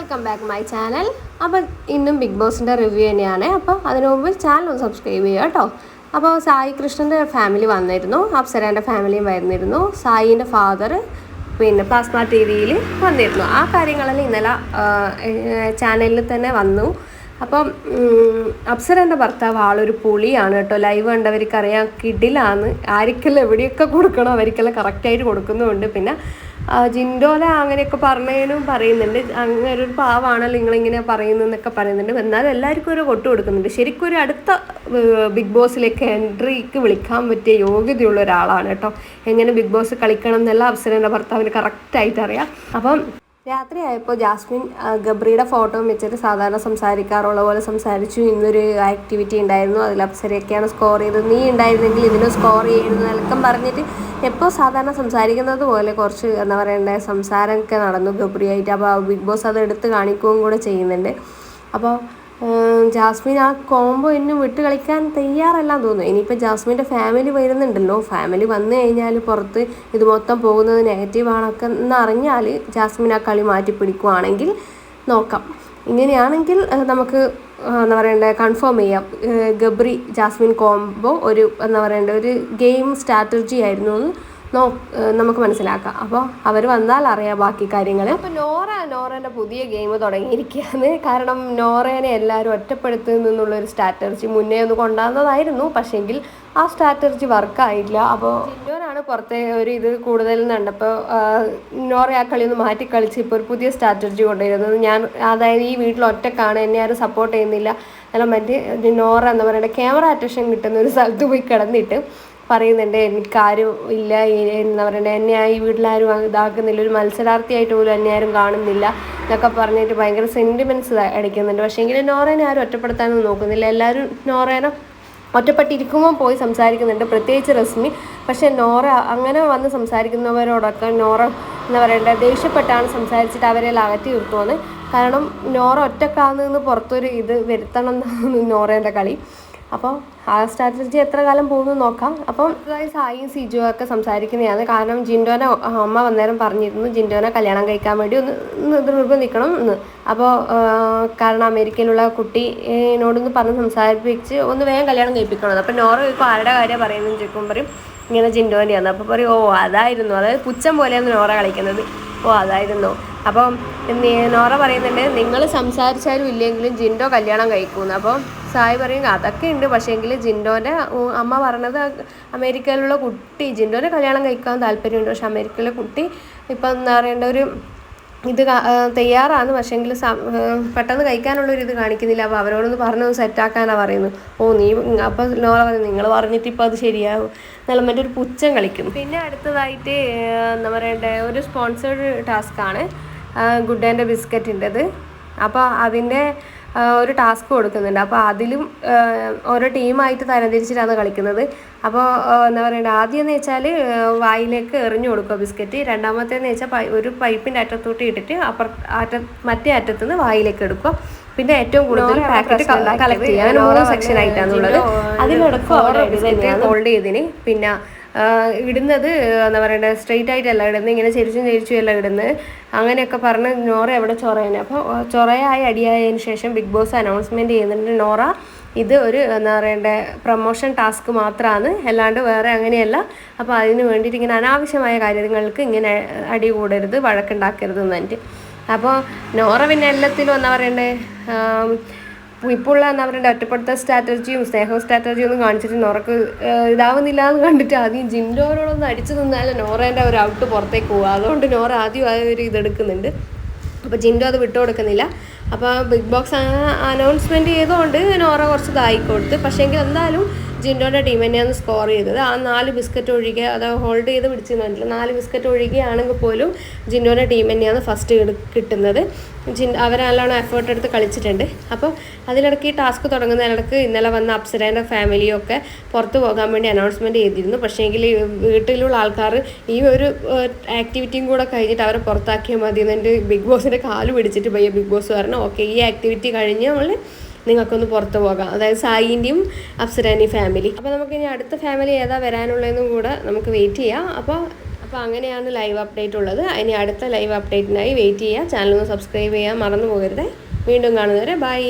Welcome back my channel അപ്പം ഇന്നും big ബോസിന്റെ റിവ്യൂ തന്നെയാണ്. അപ്പോൾ അതിനു മുമ്പ് ചാനൽ ഒന്ന് സബ്സ്ക്രൈബ് ചെയ്യുക കേട്ടോ. അപ്പോൾ സായി കൃഷ്ണന്റെ ഫാമിലി വന്നിരുന്നു. അപ്സരേന്റെ ഫാമിലിയും വരുന്നിരുന്നു. സായിന്റെ ഫാദർ പിന്നെ പ്ലാസ്മ ടി വിയിൽ വന്നിരുന്നു. ആ കാര്യങ്ങളെല്ലാം ഇന്നലെ ചാനലിൽ തന്നെ വന്നു. അപ്പം അപ്സരന്റെ ഭർത്താവ് ആളൊരു പുളിയാണ് കേട്ടോ. ലൈവ് കണ്ടവർക്ക് അറിയാം കിഡിലാണ് ആർക്കെല്ലാം എവിടെയൊക്കെ കൊടുക്കണോ അവർക്കെല്ലാം കറക്റ്റായിട്ട് കൊടുക്കുന്നുമുണ്ട്. പിന്നെ ജിൻഡോല അങ്ങനെയൊക്കെ പറഞ്ഞതിനും പറയുന്നുണ്ട്. അങ്ങനെ ഒരു പാവാണല്ലോ നിങ്ങളിങ്ങനെ പറയുന്നതെന്നൊക്കെ പറയുന്നുണ്ട്. എന്നാലും എല്ലാവർക്കും ഒരു കൊട്ട് കൊടുക്കുന്നുണ്ട്. ശരിക്കും ഒരു അടുത്ത ബിഗ് ബോസിലേക്ക് എൻട്രിക്ക് വിളിക്കാൻ പറ്റിയ യോഗ്യതയുള്ള ഒരാളാണ് കേട്ടോ. എങ്ങനെ ബിഗ് ബോസ് കളിക്കണം എന്നുള്ള അവസരം എന്റെ ഭർത്താവിന് കറക്റ്റായിട്ട് അറിയാം. അപ്പം രാത്രിയായപ്പോൾ ജാസ്മിൻ ഗബ്രിയുടെ ഫോട്ടോ വെച്ചിട്ട് സാധാരണ സംസാരിക്കാറുള്ള പോലെ സംസാരിച്ചു. ഇന്നൊരു ആക്ടിവിറ്റി ഉണ്ടായിരുന്നു. അതിൽ അപ്സരയൊക്കെയാണ് സ്കോർ ചെയ്തത്. നീ ഉണ്ടായിരുന്നെങ്കിൽ ഇതിനും സ്കോർ ചെയ്യുന്നതിലൊക്കെ പറഞ്ഞിട്ട് എപ്പോൾ സാധാരണ സംസാരിക്കുന്നത് പോലെ കുറച്ച് എന്താ പറയണ്ടേ സംസാരമൊക്കെ നടന്നു. ഗബ്രിയായിട്ട് അപ്പോൾ ബിഗ് ബോസ് അത് എടുത്ത് കാണിക്കുകയും കൂടെ ചെയ്യുന്നുണ്ട്. അപ്പോൾ ജാസ്മിൻ ആ കോംബോ എന്നും വിട്ട് കളിക്കാൻ തയ്യാറല്ലാന്ന് തോന്നുന്നു. ഇനിയിപ്പോൾ ജാസ്മിന്റെ ഫാമിലി വരുന്നുണ്ടല്ലോ. ഫാമിലി വന്നു കഴിഞ്ഞാൽ പുറത്ത് ഇത് മൊത്തം പോകുന്നത് നെഗറ്റീവാണൊക്കെ എന്നറിഞ്ഞാൽ ജാസ്മിൻ ആ കളി മാറ്റി പിടിക്കുവാണെങ്കിൽ നോക്കാം. ഇങ്ങനെയാണെങ്കിൽ നമുക്ക് എന്താ പറയണ്ടേ കൺഫേം ചെയ്യാം. ഗബ്രി ജാസ്മിൻ കോംബോ ഒരു എന്താ പറയണ്ടേ ഒരു ഗെയിം സ്ട്രാറ്റജി ആയിരുന്നു എന്ന് നോ നമുക്ക് മനസ്സിലാക്കാം. അപ്പോൾ അവർ വന്നാൽ അറിയാം ബാക്കി കാര്യങ്ങൾ അപ്പോൾ നോറ നോറേന്റെ പുതിയ ഗെയിം തുടങ്ങിയിരിക്കുകയാണ്. കാരണം നോറേനെ എല്ലാവരും ഒറ്റപ്പെടുത്തുന്നു നിന്നുള്ളൊരു സ്ട്രാറ്റജി മുന്നേ ഒന്ന് കൊണ്ടുവന്നതായിരുന്നു. പക്ഷേങ്കിൽ ആ സ്ട്രാറ്റജി വർക്കായില്ല. അപ്പോൾ ജിന്നോനാണ് പുറത്തെ ഒരു ഇത് കൂടുതൽ കണ്ടപ്പോൾ നോറ ആ കളി ഒന്ന് മാറ്റി കളിച്ച് ഇപ്പോൾ ഒരു പുതിയ സ്ട്രാറ്റജി കൊണ്ടുവരുന്നത്. ഞാൻ അതായത് ഈ വീട്ടിൽ ഒറ്റക്കാണ്. എന്നെ ആരും സപ്പോർട്ട് ചെയ്യുന്നില്ല. അല്ല മറ്റേ നോറ എന്ന് പറയുന്നത് ക്യാമറ അറ്റൻഷൻ കിട്ടുന്ന ഒരു സ്ഥലത്ത് പോയി കിടന്നിട്ട് പറയുന്നുണ്ട് എനിക്കാരും ഇല്ല എന്താ പറയണ്ടേ എന്നെ ആ ഈ വീട്ടിലാരും ഇതാക്കുന്നില്ല ഒരു മത്സരാർത്ഥിയായിട്ട് പോലും എന്നെ ആരും കാണുന്നില്ല എന്നൊക്കെ പറഞ്ഞിട്ട് ഭയങ്കര സെന്റിമെന്റ്സ് അടിക്കുന്നുണ്ട്. പക്ഷേ എങ്കിലും നോറേനെ ആരും ഒറ്റപ്പെടുത്താനൊന്നും നോക്കുന്നില്ല. എല്ലാവരും നോറേനെ ഒറ്റപ്പെട്ടിരിക്കുമ്പോൾ പോയി സംസാരിക്കുന്നുണ്ട്. പ്രത്യേകിച്ച് റസ്മി. പക്ഷേ നോറ അങ്ങനെ വന്ന് സംസാരിക്കുന്നവരോടൊക്കെ നോറ എന്താ പറയണ്ടേ ദേഷ്യപ്പെട്ടാണ് സംസാരിച്ചിട്ട് അവരെ അകറ്റി നിർത്തുവാണ് കാരണം നോറ ഒറ്റക്കാന്ന് പുറത്തൊരു ഇത് വരുത്തണം എന്നാണ് നോറേന്റെ കളി. അപ്പോൾ ആ സ്ട്രാറ്റജി എത്ര കാലം പോകുന്നു നോക്കാം. അപ്പം സായും സിജുവും ഒക്കെ സംസാരിക്കുന്നതാണ്. കാരണം ജിൻഡോനെ അമ്മ വന്നേരം പറഞ്ഞിരുന്നു ജിൻഡോനെ കല്യാണം കഴിക്കാൻ വേണ്ടി ഒന്ന് നിർബന്ധിക്കണം എന്ന്. അപ്പോൾ കാരണം അമേരിക്കയിലുള്ള കുട്ടിനോടൊന്ന് പറഞ്ഞ് സംസാരിപ്പിച്ച് ഒന്ന് വേഗം കല്യാണം കഴിപ്പിക്കണം അപ്പം നോറ ഇപ്പോൾ ആരുടെ കാര്യം പറയുന്നതെന്ന് ചോദിക്കുമ്പോൾ പറയും ഇങ്ങനെ ജിൻഡോന്റെയാണ് അപ്പോൾ പറയും ഓ അതായിരുന്നു. അതായത് പുച്ഛം പോലെയാണ് നോറ കളിക്കുന്നത്. ഓ അതായിരുന്നു. അപ്പം നോറ പറയുന്നുണ്ട് നിങ്ങൾ സംസാരിച്ചാലും ഇല്ലെങ്കിലും ജിൻഡോ കല്യാണം കഴിക്കുമെന്ന് അപ്പോൾ സായി പറയും അതൊക്കെ ഉണ്ട് പക്ഷേങ്കിൽ ജിൻഡോന്റെ അമ്മ പറഞ്ഞത് അമേരിക്കയിലുള്ള കുട്ടി ജിൻഡോനെ കല്യാണം കഴിക്കാൻ താല്പര്യമുണ്ട് പക്ഷെ അമേരിക്കയിലെ കുട്ടി ഇപ്പം എന്താ പറയേണ്ട ഒരു ഇത് തയ്യാറാണ്. പക്ഷേങ്കിൽ പെട്ടെന്ന് കഴിക്കാനുള്ളൊരിത് കാണിക്കുന്നില്ല. അപ്പോൾ അവരോടൊന്ന് പറഞ്ഞൊന്ന് സെറ്റാക്കാനാണ് പറയുന്നത്. ഓ നീ അപ്പോൾ നോള പറഞ്ഞു നിങ്ങൾ പറഞ്ഞിട്ട് ഇപ്പോൾ അത് ശരിയാവും. നല്ല മറ്റൊരു പുച്ഛം കളിക്കും പിന്നെ അടുത്തതായിട്ട് എന്താ പറയണ്ടേ ഒരു സ്പോൺസേഡ് ടാസ്ക്കാണ് ഗുഡ് ആൻഡ് ബിസ്ക്കറ്റിന്റെത്. അപ്പോൾ അതിന്റെ ഒരു ടാസ്ക് കൊടുക്കുന്നുണ്ട്. അപ്പോൾ അതിലും ഓരോ ടീമായിട്ട് തരംതിരിച്ചിട്ടാണ് കളിക്കുന്നത്. അപ്പോൾ എന്താ പറയുക ആദ്യം എന്ന് വെച്ചാൽ വായിലേക്ക് എറിഞ്ഞു കൊടുക്കുക ബിസ്ക്കറ്റ്. രണ്ടാമത്തേന്ന് വെച്ചാൽ ഒരു പൈപ്പിന്റെ അറ്റത്തോട്ട് ഇട്ടിട്ട് അപ്പുറ അറ്റ മറ്റേ അറ്റത്തുനിന്ന് വായിലേക്ക് എടുക്കുക പിന്നെ ഏറ്റവും കൂടുതൽ പാക്കറ്റ് കളക്ട് ചെയ്യുക അങ്ങനെ മൂന്ന് സെക്ഷൻ ആയിട്ടാണുള്ളത് അതിലിടക്ക് ഹോൾഡ് ചെയ്തതിന് പിന്നെ ഇടുന്നത് എന്താ പറയണ്ടേ സ്ട്രെയിറ്റ് ആയിട്ടല്ല ഇടുന്നത് ഇങ്ങനെ ചെരിച്ചും ചെരിച്ചും അല്ല ഇടുന്നത്. അങ്ങനെയൊക്കെ പറഞ്ഞ് നോറ എവിടെ ചൊറയാണ് അപ്പോൾ ചൊറയായി അടിയായതിനു ശേഷം ബിഗ് ബോസ് അനൗൺസ്മെന്റ് ചെയ്യുന്നുണ്ട് നോറ. ഇത് ഒരു എന്താ പറയണ്ടേ പ്രൊമോഷൻ ടാസ്ക് മാത്രമാണ് അല്ലാണ്ട് വേറെ അങ്ങനെയല്ല. അപ്പോൾ അതിന് വേണ്ടിയിട്ട് ഇങ്ങനെ അനാവശ്യമായ കാര്യങ്ങൾക്ക് ഇങ്ങനെ അടി കൂടരുത് വഴക്കുണ്ടാക്കരുത് എന്നിട്ട് അപ്പോൾ നോറ പിന്നെ എല്ലാത്തിലും എന്താ പറയണ്ടേ ഉള്ള എന്താ പറയുക ഒറ്റപ്പെടുത്ത സ്ട്രാറ്റജിയും സ്നേഹ സ്ട്രാറ്റജിയും ഒന്നും കാണിച്ചിട്ട് നോറക്ക് ഇതാവുന്നില്ല എന്ന് കണ്ടിട്ട് ആദ്യം ജിൻഡോനോടൊന്ന് അടിച്ചു നിന്നാൽ നോറേന്റെ ഒരു ഔട്ട് പുറത്തേക്ക് പോകുക അതുകൊണ്ട് നോറ ആദ്യം ആ ഒരു ഇതെടുക്കുന്നുണ്ട് അപ്പോൾ ജിൻഡോ അത് വിട്ടു കൊടുക്കുന്നില്ല. അപ്പോൾ ബിഗ് ബോക്സ് അനൗൺസ്മെന്റ് ചെയ്തുകൊണ്ട് നോറ കുറച്ച് ഇതായിക്കൊടുത്ത് പക്ഷേ പക്ഷേങ്കിൽ എന്തായാലും ജിൻഡോന്റെ ടീം തന്നെയാണ് സ്കോർ ചെയ്തത്. ആ നാല് ബിസ്ക്കറ്റ് ഒഴികെ അത് ഹോൾഡ് ചെയ്ത് പിടിച്ചെന്ന് പറഞ്ഞില്ല നാല് ബിസ്ക്കറ്റ് ഒഴികെയാണെങ്കിൽ പോലും ജിൻഡോയുടെ ടീം തന്നെയാണ് ഫസ്റ്റ് കിട്ടുന്നത്. ജിൻ അവരെല്ലാം എഫേർട്ട് എടുത്ത് കളിച്ചിട്ടുണ്ട്. അപ്പോൾ അതിലിടയ്ക്ക് ഈ ടാസ്ക് തുടങ്ങുന്നതിനിടയ്ക്ക് ഇന്നലെ വന്ന അപ്സരേന്റെ ഫാമിലിയും ഒക്കെ പുറത്ത് പോകാൻ വേണ്ടി അനൗൺസ്മെന്റ് ചെയ്തിരുന്നു. പക്ഷേങ്കിൽ വീട്ടിലുള്ള ആൾക്കാർ ഈ ഒരു ആക്ടിവിറ്റിയും കൂടെ കഴിഞ്ഞിട്ട് അവരെ പുറത്താക്കിയാൽ മതി എന്നിട്ട് ബിഗ് ബോസിന്റെ കാൽ പിടിച്ചിട്ട് പയ്യെ ബിഗ് ബോസ് പറഞ്ഞു ഓക്കെ ഈ ആക്ടിവിറ്റി കഴിഞ്ഞ് നമ്മൾ നിങ്ങൾക്കൊന്ന് പുറത്ത് പോകാം. അതായത് സായിന്റെയും അപ്സരാനി ഫാമിലി അപ്പോൾ നമുക്ക് ഇനി അടുത്ത ഫാമിലി ഏതാ വരാനുള്ളതെന്നും കൂടെ നമുക്ക് വെയിറ്റ് ചെയ്യാം. അപ്പോൾ അപ്പോൾ അങ്ങനെയാണ് ലൈവ് അപ്ഡേറ്റ് ഉള്ളത്. ഇനി അടുത്ത ലൈവ് അപ്ഡേറ്റിനായി വെയിറ്റ് ചെയ്യുക ചാനൽ ഒന്ന് സബ്സ്ക്രൈബ് ചെയ്യാൻ മറന്നു പോകരുത്. വീണ്ടും കാണുന്നവരെ ബൈ